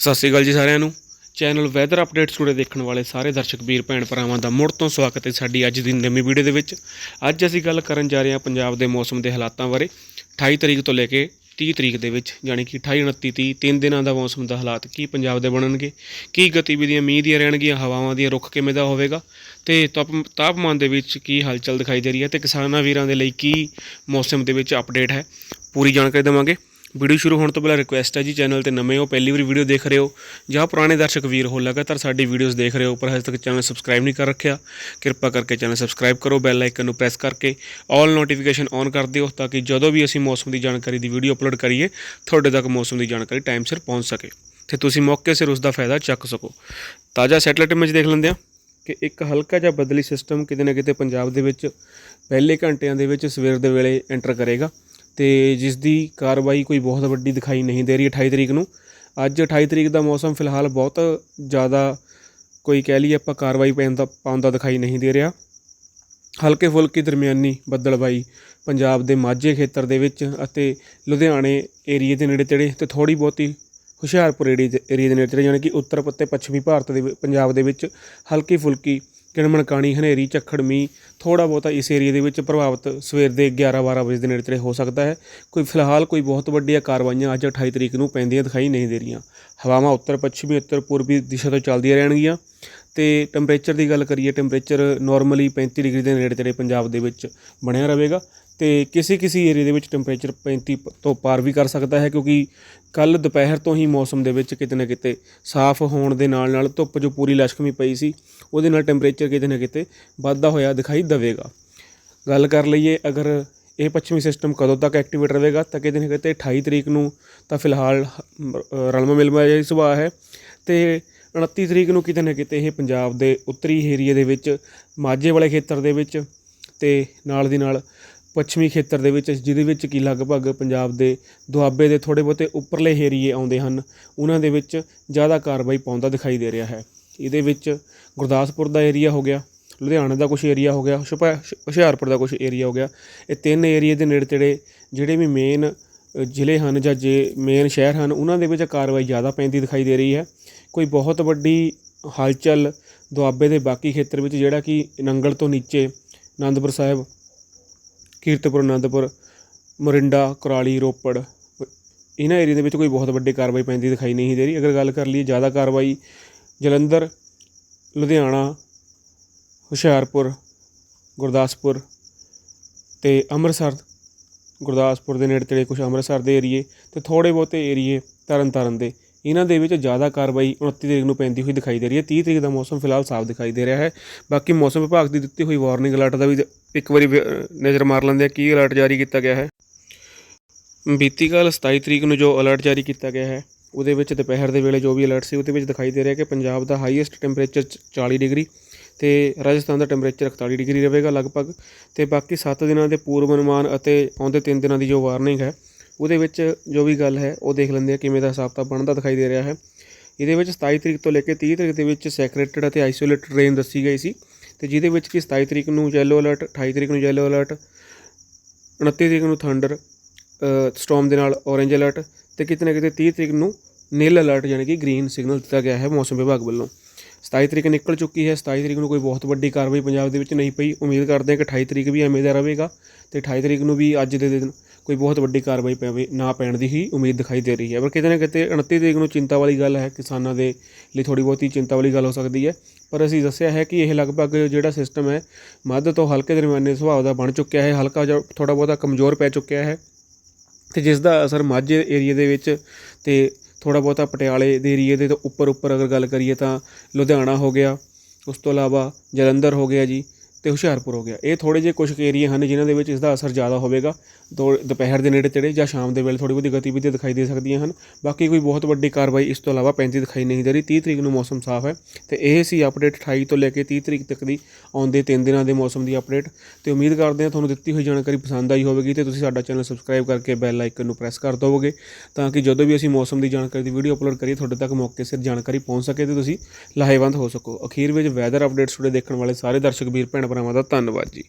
ਸਤਿ ਸ਼੍ਰੀ ਅਕਾਲ ਜੀ ਸਾਰਿਆਂ ਨੂੰ। ਚੈਨਲ ਵੈਦਰ ਅਪਡੇਟਸ ਟੂਡੇ ਦੇਖਣ ਵਾਲੇ ਸਾਰੇ ਦਰਸ਼ਕ, ਵੀਰ, ਭੈਣ ਭਰਾਵਾਂ ਦਾ ਮੁੜ ਤੋਂ ਸਵਾਗਤ ਹੈ ਸਾਡੀ ਅੱਜ ਦੀ ਨਵੀਂ ਵੀਡੀਓ ਦੇ ਵਿੱਚ। ਅੱਜ ਅਸੀਂ ਗੱਲ ਕਰਨ ਜਾ ਰਹੇ ਹਾਂ ਪੰਜਾਬ ਦੇ ਮੌਸਮ ਦੇ ਹਾਲਾਤਾਂ ਬਾਰੇ। 28 ਤਰੀਕ ਤੋਂ ਲੈ ਕੇ 30 ਤਰੀਕ ਦੇ ਵਿੱਚ, ਯਾਨੀ ਕਿ 28 29 30 ਤਿੰਨ ਦਿਨਾਂ ਦਾ ਮੌਸਮ ਦਾ ਹਾਲਾਤ ਕੀ ਪੰਜਾਬ ਦੇ ਬਣਨਗੇ? ਕੀ ਗਤੀਵਿਧੀਆਂ ਮੀਂਹ ਦੀਆਂ ਰਹਿਣਗੀਆਂ? ਹਵਾਵਾਂ ਦੀਆਂ ਰੁੱਖ ਕਿਵੇਂ ਦਾ ਹੋਵੇਗਾ? ਤੇ ਤਾਪ- ਤਾਪਮਾਨ ਦੇ ਵਿੱਚ ਕੀ ਹਲਚਲ ਦਿਖਾਈ ਦੇ ਰਹੀ ਹੈ ਤੇ ਕਿਸਾਨਾਂ ਵੀਰਾਂ ਦੇ ਲਈ ਕੀ ਮੌਸਮ ਦੇ ਵਿੱਚ ਅਪਡੇਟ ਹੈ? ਪੂਰੀ ਜਾਣਕਾਰੀ ਦੇਵਾਂਗੇ। ਵੀਡੀਓ ਸ਼ੁਰੂ ਹੋਣ ਤੋਂ ਪਹਿਲਾਂ ਰਿਕੁਐਸਟ ਹੈ ਜੀ ਚੈਨਲ ਤੇ ਨਵੇਂ ਹੋ, ਪਹਿਲੀ ਵਾਰੀ ਵੀਡੀਓ ਦੇਖ ਰਹੇ ਹੋ, ਜਾਂ ਪੁਰਾਣੇ ਦਰਸ਼ਕ ਵੀਰ ਹੋ, ਲਗਾਤਾਰ ਸਾਡੀ ਵੀਡੀਓਜ਼ ਦੇਖ ਰਹੇ ਹੋ, ਪਰ ਹਜੇ ਤੱਕ ਚੈਨਲ ਸਬਸਕ੍ਰਾਈਬ ਨਹੀਂ ਕਰ ਰੱਖਿਆ, ਕਿਰਪਾ ਕਰਕੇ ਚੈਨਲ ਸਬਸਕ੍ਰਾਈਬ ਕਰੋ ਬੈਲ ਆਈਕਨ ਨੂੰ ਪ੍ਰੈਸ ਕਰਕੇ ਆਲ ਨੋਟੀਫਿਕੇਸ਼ਨ ਔਨ ਕਰ ਦਿਓ, ਤਾਂ ਕਿ ਜਦੋਂ ਵੀ ਅਸੀਂ ਮੌਸਮ ਦੀ ਜਾਣਕਾਰੀ ਦੀ ਵੀਡੀਓ ਅਪਲੋਡ ਕਰੀਏ, ਤੁਹਾਡੇ ਤੱਕ ਮੌਸਮ ਦੀ ਜਾਣਕਾਰੀ ਟਾਈਮ ਸਿਰ ਪਹੁੰਚ ਸਕੇ, ਤੇ ਤੁਸੀਂ ਮੌਕੇ ਸਿਰ ਉਸ ਦਾ ਫਾਇਦਾ ਚੱਕ ਸਕੋ। ਤਾਜ਼ਾ ਸੈਟਲਾਈਟ ਇਮੇਜ ਦੇਖ ਲੈਂਦੇ ਹਾਂ ਕਿ ਇੱਕ ਹਲਕਾ ਜਿਹਾ ਬਦਲੀ ਸਿਸਟਮ ਕਿਤੇ ਨਾ ਕਿਤੇ ਪੰਜਾਬ ਦੇ ਵਿੱਚ ਪਹਿਲੇ ਘੰਟਿਆਂ ਦੇ ਵਿੱਚ ਸਵੇਰ ਦੇ ਵੇਲੇ ਐਂਟਰ ਕਰੇਗਾ। ਤੇ ਜਿਸ ਦੀ ਕਾਰਵਾਈ ਕੋਈ ਬਹੁਤ ਵੱਡੀ ਦਿਖਾਈ ਨਹੀਂ ਦੇ ਰਹੀ 28 ਤਰੀਕ ਨੂੰ। ਅੱਜ 28 ਤਰੀਕ ਦਾ ਮੌਸਮ ਫਿਲਹਾਲ ਬਹੁਤ ਜ਼ਿਆਦਾ ਕੋਈ ਕਹਿ ਲਈਏ ਆਪਾਂ ਕਾਰਵਾਈ ਪੈਂਦਾ ਪਾਉਂਦਾ ਦਿਖਾਈ ਨਹੀਂ ਦੇ ਰਿਹਾ। ਹਲਕੇ ਫੁਲਕੀ ਦਰਮਿਆਨੀ ਬੱਦਲਬਾਈ ਪੰਜਾਬ ਦੇ ਮਾਝੇ ਖੇਤਰ ਦੇ ਵਿੱਚ ਅਤੇ ਲੁਧਿਆਣੇ ਏਰੀਏ ਦੇ ਨੇੜੇ ਤੇੜੇ ਤੇ ਥੋੜੀ ਬਹੁਤੀ ਹੁਸ਼ਿਆਰਪੁਰ ਏਰੀਏ ਦੇ ਏਰੀਏ ਦੇ ਨੇੜੇ ਤੇੜੇ ਯਾਨੀ ਕਿ ਉੱਤਰ ਅਤੇ ਪੱਛਮੀ ਭਾਰਤ ਦੇ ਪੰਜਾਬ ਦੇ ਵਿੱਚ ਹਲਕੀ ਫੁਲਕੀ ਕਿਣਮਣ ਕਾਣੀ, ਹਨੇਰੀ, ਝੱਖੜ, ਮੀਂਹ ਥੋੜਾ ਬਹੁਤਾ ਇਸ ਏਰੀਏ ਦੇ ਵਿੱਚ ਪ੍ਰਭਾਵਿਤ ਸਵੇਰ ਦੇ 11 12 ਵਜੇ ਦੇ ਨੇੜੇ ਤੇੜੇ ਹੋ ਸਕਦਾ ਹੈ। ਕੋਈ ਫਿਲਹਾਲ ਕੋਈ ਬਹੁਤ ਵੱਡੀਆਂ ਕਾਰਵਾਈਆਂ ਅੱਜ 28 ਤਰੀਕ ਨੂੰ ਪੈਂਦੀਆਂ ਦਿਖਾਈ ਨਹੀਂ ਦੇ ਰਹੀਆਂ। ਹਵਾਵਾਂ ਉੱਤਰ, ਪੱਛਮੀ, ਉੱਤਰ, ਪੂਰਬੀ ਦਿਸ਼ਾ ਤੋਂ ਚੱਲਦੀਆਂ ਰਹਿਣਗੀਆਂ। ਤੇ ਟੈਂਪਰੇਚਰ ਦੀ ਗੱਲ ਕਰੀਏ ਟੈਂਪਰੇਚਰ ਨਾਰਮਲੀ 35 ਡਿਗਰੀ ਦੇ ਨੇੜੇ ਤੇੜੇ ਪੰਜਾਬ ਦੇ ਵਿੱਚ ਬਣਿਆ ਰਹੇਗਾ। ਤੇ ਕਿਸੇ ਕਿਸੇ ਏਰੀਆ ਦੇ ਵਿੱਚ ਟੈਂਪਰੇਚਰ 35 ਪ- ਤੋਂ ਪਾਰ ਵੀ ਕਰ ਸਕਦਾ ਹੈ ਕਿਉਂਕਿ ਕੱਲ ਦੁਪਹਿਰ ਤੋਂ ਹੀ ਮੌਸਮ ਦੇ ਵਿੱਚ ਕਿਤੇ ਨਾ ਕਿਤੇ ਸਾਫ਼ ਹੋਣ ਦੇ ਨਾਲ ਨਾਲ ਧੁੱਪ ਜੋ ਪੂਰੀ ਲਸ਼ਕਮੀ ਪਈ ਸੀ ਉਹਦੇ ਨਾਲ ਟੈਂਪਰੇਚਰ ਕਿਤੇ ਨਾ ਕਿਤੇ ਵੱਧਦਾ ਹੋਇਆ ਦਿਖਾਈ ਦੇਵੇਗਾ। ਗੱਲ ਕਰ ਲਈਏ ਅਗਰ ਇਹ ਪੱਛਮੀ ਸਿਸਟਮ ਕਦੋਂ ਤੱਕ ਐਕਟੀਵੇਟ ਰਹੇਗਾ ਤਾਂ ਕਿਤੇ ਨਾ ਕਿਤੇ 28 ਤਰੀਕ ਨੂੰ ਤਾਂ ਫਿਲਹਾਲ ਅ, ਰਲਮਾ ਮਿਲਮਾ ਜਿਹਾ ਸੁਭਾਅ ਹੈ ਤੇ 29 ਤਰੀਕ ਨੂੰ ਕਿਤੇ ਨਾ ਕਿਤੇ ਇਹ ਪੰਜਾਬ ਦੇ ਉੱਤਰੀ ਏਰੀਏ ਦੇ ਵਿੱਚ ਮਾਝੇ ਵਾਲੇ ਖੇਤਰ ਦੇ ਵਿੱਚ ਤੇ ਨਾਲ ਦੀ ਨਾਲ ਪੱਛਮੀ ਖੇਤਰ ਦੇ ਵਿੱਚ, ਜਿਹਦੇ ਵਿੱਚ ਕਿ ਲਗਭਗ ਪੰਜਾਬ ਦੇ ਦੁਆਬੇ ਦੇ ਥੋੜੇ ਬਹੁਤੇ ਉੱਪਰਲੇ ਏਰੀਏ ਆਉਂਦੇ ਹਨ, ਉਹਨਾਂ ਦੇ ਵਿੱਚ ਜ਼ਿਆਦਾ ਕਾਰਵਾਈ ਪਾਉਂਦਾ ਦਿਖਾਈ ਦੇ ਰਿਹਾ ਹੈ। ਇਹਦੇ ਵਿੱਚ ਗੁਰਦਾਸਪੁਰ ਦਾ ਏਰੀਆ ਹੋ ਗਿਆ, ਲੁਧਿਆਣਾ ਦਾ ਕੁਝ ਏਰੀਆ ਹੋ ਗਿਆ ਹੁਸ਼ਿਆ- ਹੁਸ਼ਿਆਰਪੁਰ ਦਾ ਕੁਝ ਏਰੀਆ ਹੋ ਗਿਆ। ਇਹ ਤਿੰਨ ਏਰੀਏ ਦੇ ਨੇੜੇ ਤੇੜੇ ਜਿਹੜੇ ਵੀ ਮੇਨ ਜ਼ਿਲ੍ਹੇ ਹਨ ਜਾਂ ਜੇ ਮੇਨ ਸ਼ਹਿਰ ਹਨ, ਉਹਨਾਂ ਦੇ ਵਿੱਚ ਕਾਰਵਾਈ ਜ਼ਿਆਦਾ ਪੈਂਦੀ ਦਿਖਾਈ ਦੇ ਰਹੀ ਹੈ। ਕੋਈ ਬਹੁਤ ਵੱਡੀ ਹਲਚਲ ਦੁਆਬੇ ਦੇ ਬਾਕੀ ਖੇਤਰ ਵਿੱਚ, ਜਿਹੜਾ ਕਿ ਨੰਗਲ ਤੋਂ ਨੀਚੇ ਆਨੰਦਪੁਰ ਸਾਹਿਬ ਕੀਰਤਪੁਰ, ਅਨੰਦਪੁਰ, ਮੋਰਿੰਡਾ, ਕੁਰਾਲੀ, ਰੋਪੜ, ਇਹਨਾਂ ਏਰੀਆ ਦੇ ਵਿੱਚ ਕੋਈ ਬਹੁਤ ਵੱਡੀ ਕਾਰਵਾਈ ਪੈਂਦੀ ਦਿਖਾਈ ਨਹੀਂ ਦੇ ਰਹੀ। ਅਗਰ ਗੱਲ ਕਰ ਲਈਏ ਜ਼ਿਆਦਾ ਕਾਰਵਾਈ, ਜਲੰਧਰ, ਲੁਧਿਆਣਾ, ਹੁਸ਼ਿਆਰਪੁਰ, ਗੁਰਦਾਸਪੁਰ ਤੇ ਅੰਮ੍ਰਿਤਸਰ, ਗੁਰਦਾਸਪੁਰ ਦੇ ਨੇੜੇ ਤੇੜੇ ਕੁਝ ਅੰਮ੍ਰਿਤਸਰ ਦੇ ਏਰੀਏ ਤੇ ਥੋੜੇ ਬਹੁਤੇ ਏਰੀਏ ਤਰਨਤਾਰਨ ਦੇ ਇਹਨਾਂ ਦੇ ਵਿੱਚ ਜ਼ਿਆਦਾ ਕਾਰਵਾਈ 29 ਤਰੀਕ ਨੂੰ ਪੈਂਦੀ ਹੋਈ ਦਿਖਾਈ ਦੇ ਰਹੀ ਹੈ। 30 ਤਰੀਕ ਦਾ ਮੌਸਮ ਫਿਲਹਾਲ ਸਾਫ਼ ਦਿਖਾਈ ਦੇ ਰਿਹਾ ਹੈ। ਬਾਕੀ ਮੌਸਮ ਵਿਭਾਗ ਦੀ ਦਿੱਤੀ ਹੋਈ ਵਾਰਨਿੰਗ ਅਲਰਟ ਦਾ ਵੀ ਇੱਕ ਵਾਰੀ ਵੇ- ਨਜ਼ਰ ਮਾਰ ਲੈਂਦੇ ਆ ਕੀ ਅਲਰਟ ਜਾਰੀ ਕੀਤਾ ਗਿਆ ਹੈ? ਬੀਤੀ ਕੱਲ੍ਹ 27 ਤਰੀਕ ਨੂੰ ਜੋ ਅਲਰਟ ਜਾਰੀ ਕੀਤਾ ਗਿਆ ਹੈ, ਉਹਦੇ ਵਿੱਚ ਦੁਪਹਿਰ ਦੇ ਵੇਲੇ ਜੋ ਵੀ ਅਲਰਟ ਸੀ, ਉਹਦੇ ਵਿੱਚ ਦਿਖਾਈ ਦੇ ਰਿਹਾ ਕਿ ਪੰਜਾਬ ਦਾ ਹਾਈਐਸਟ ਟੈਂਪਰੇਚਰ 40 ਡਿਗਰੀ ਤੇ ਰਾਜਸਥਾਨ ਦਾ ਟੈਂਪਰੇਚਰ 41 ਡਿਗਰੀ ਰਹੇਗਾ ਲਗਭਗ ਤੇ ਬਾਕੀ 7 ਦਿਨਾਂ ਦੇ ਪੂਰਵ ਅਨੁਮਾਨ ਅਤੇ ਆਉਂਦੇ 3 ਦਿਨਾਂ ਦੀ ਜੋ ਵਾਰਨਿੰਗ ਹੈ ਉਹਦੇ ਵਿੱਚ ਜੋ ਵੀ ਗੱਲ ਹੈ, ਉਹ ਦੇਖ ਲੈਂਦੇ ਆ ਕਿਵੇਂ ਦਾ ਹਿਸਾਬ ਤਾਂ ਬਣਦਾ ਦਿਖਾਈ ਦੇ ਰਿਹਾ ਹੈ। ਇਹਦੇ ਵਿੱਚ 27 ਤਰੀਕ ਤੋਂ ਲੈ ਕੇ 30 ਤਰੀਕ ਦੇ ਵਿੱਚ ਸੈਕਰੇਟਡ ਅਤੇ ਆਈਸੋਲੇਟਡ ਰੇਨ ਦੱਸੀ ਗਈ ਸੀ ਤੇ ਜਿਹਦੇ ਵਿੱਚ ਕਿ 27 ਤਰੀਕ ਨੂੰ ਯੈਲੋ ਅਲਰਟ 28 ਤਰੀਕ ਨੂੰ ਯੈਲੋ ਅਲਰਟ 29 ਤਰੀਕ ਨੂੰ ਥੰਡਰ ਸਟਾਰਮ ਦੇ ਨਾਲ ਔਰੇਂਜ ਅਲਰਟ ਤੇ ਕਿਤੇ ਨਾ ਕਿਤੇ 30 ਤਰੀਕ ਨੂੰ ਨੀਲ ਅਲਰਟ ਯਾਨੀ ਕਿ ਗ੍ਰੀਨ ਸਿਗਨਲ ਦਿੱਤਾ ਗਿਆ ਹੈ ਮੌਸਮ ਵਿਭਾਗ ਵੱਲੋਂ। 27 ਤਰੀਕ ਨਿਕਲ ਚੁੱਕੀ ਹੈ 27 ਤਰੀਕ ਨੂੰ ਕੋਈ ਬਹੁਤ ਵੱਡੀ ਕਾਰਵਾਈ ਪੰਜਾਬ ਦੇ ਵਿੱਚ ਨਹੀਂ ਪਈ। ਉਮੀਦ ਕਰਦੇ ਹਾਂ ਕਿ 28 ਤਰੀਕ ਵੀ ਐਵੇਂ ਦਾ ਰਹੇਗਾ ਤੇ 28 ਤਰੀਕ ਨੂੰ ਵੀ ਅੱਜ ਦੇ ਦਿਨ ਕੋਈ ਬਹੁਤ ਵੱਡੀ ਕਾਰਵਾਈ ਪਵੇ, ਨਾ ਪੈਣ ਦੀ ਹੀ ਉਮੀਦ ਦਿਖਾਈ ਦੇ ਰਹੀ ਹੈ। ਪਰ ਕਿਤੇ ਨਾ ਕਿਤੇ 29 ਤਰੀਕ ਨੂੰ ਚਿੰਤਾ ਵਾਲੀ ਗੱਲ ਹੈ, ਕਿਸਾਨਾਂ ਦੇ ਲਈ ਥੋੜੀ ਬਹੁਤੀ ਚਿੰਤਾ ਵਾਲੀ ਗੱਲ ਹੋ ਸਕਦੀ ਹੈ। ਪਰ ਅਸੀਂ ਦੱਸਿਆ ਹੈ ਕਿ ਇਹ ਲਗਭਗ ਜਿਹੜਾ ਸਿਸਟਮ ਹੈ, ਮੱਧ ਤੋਂ ਹਲਕੇ ਦਰਮਿਆਨੇ ਸੁਭਾਅ ਦਾ ਬਣ ਚੁੱਕਿਆ ਹੈ, ਹਲਕਾ ਜਿਹਾ ਥੋੜਾ ਬਹੁਤਾ ਕਮਜ਼ੋਰ ਪੈ ਚੁੱਕਿਆ ਹੈ ਤੇ ਜਿਸ ਦਾ ਅਸਰ ਮਾਝੇ ਏਰੀਏ ਦੇ ਵਿੱਚ ਤੇ ਥੋੜ੍ਹਾ ਬਹੁਤਾ ਪਟਿਆਲੇ ਦੇ ਏਰੀਏ ਦੇ ਉੱਪਰ ਉੱਪਰ ਅਗਰ ਗੱਲ ਕਰੀਏ ਤਾਂ ਲੁਧਿਆਣਾ ਹੋ ਗਿਆ, ਉਸ ਤੋਂ ਇਲਾਵਾ ਜਲੰਧਰ ਹੋ ਗਿਆ ਜੀ। ਤੇ ਹੁਸ਼ਿਆਰਪੁਰ ਹੋ ਗਿਆ। ਇਹ ਥੋੜੇ ਜਿਹੇ ਕੁਝ ਏਰੀਆ ਹਨ ਜਿਨ੍ਹਾਂ ਦੇ ਵਿੱਚ ਇਸ ਦਾ ਅਸਰ ਜ਼ਿਆਦਾ ਹੋਵੇਗਾ। ਦੋ ਦੁਪਹਿਰ ਦੇ ਨੇੜੇ ਤੇੜੇ ਜਾਂ ਸ਼ਾਮ ਦੇ ਵੇਲੇ ਥੋੜੀ ਬਹੁਤੀ ਗਤੀਵਿਧੀ ਦਿਖਾਈ ਦੇ ਸਕਦੀਆਂ ਹਨ। ਬਾਕੀ ਕੋਈ ਬਹੁਤ ਵੱਡੀ ਕਾਰਵਾਈ ਇਸ ਤੋਂ ਇਲਾਵਾ ਪੈਂਦੀ ਦਿਖਾਈ ਨਹੀਂ ਦੇ ਰਹੀ। 30 ਤਰੀਕ ਨੂੰ ਮੌਸਮ ਸਾਫ਼ ਹੈ ਤੇ ਇਹ ਸੀ ਅਪਡੇਟ 28 ਤੋਂ ਲੈ ਕੇ 30 ਤਰੀਕ ਤੱਕ ਦੀ ਆਉਂਦੇ 3 ਦਿਨਾਂ ਦੇ ਮੌਸਮ ਦੀ ਅਪਡੇਟ। ਤੇ ਉਮੀਦ ਕਰਦੇ ਹਾਂ ਤੁਹਾਨੂੰ ਦਿੱਤੀ ਹੋਈ ਜਾਣਕਾਰੀ ਪਸੰਦ ਆਈ ਹੋਵੇਗੀ ਤੇ ਤੁਸੀਂ ਸਾਡਾ ਚੈਨਲ ਸਬਸਕ੍ਰਾਈਬ ਕਰਕੇ ਬੈਲ ਆਈਕਨ ਨੂੰ ਪ੍ਰੈਸ ਕਰ ਦਿਓਗੇ ਤਾਂ ਕਿ ਜਦੋਂ ਵੀ ਅਸੀਂ ਮੌਸਮ ਦੀ ਜਾਣਕਾਰੀ ਦੀ ਵੀਡੀਓ ਅਪਲੋਡ ਕਰੀਏ ਤੁਹਾਡੇ ਤੱਕ ਮੌਕੇ ਸਿਰ ਜਾਣਕਾਰੀ ਪਹੁੰਚ ਸਕੇ ਤੇ ਤੁਸੀਂ ਲਾਹੇਵੰਦ ਹੋ ਸਕੋ। ਅਖੀਰ ਵਿੱਚ ਵੈਦਰ ਅਪਡੇਟਸ ਤੁਹਾਡੇ ਦੇਖਣ ਵਾਲੇ ਸਾਰੇ ਦਰਸ਼ਕ ਵੀਰ ਭੈਣ ਭਰਾਵਾਂ ਦਾ ਧੰਨਵਾਦ ਜੀ।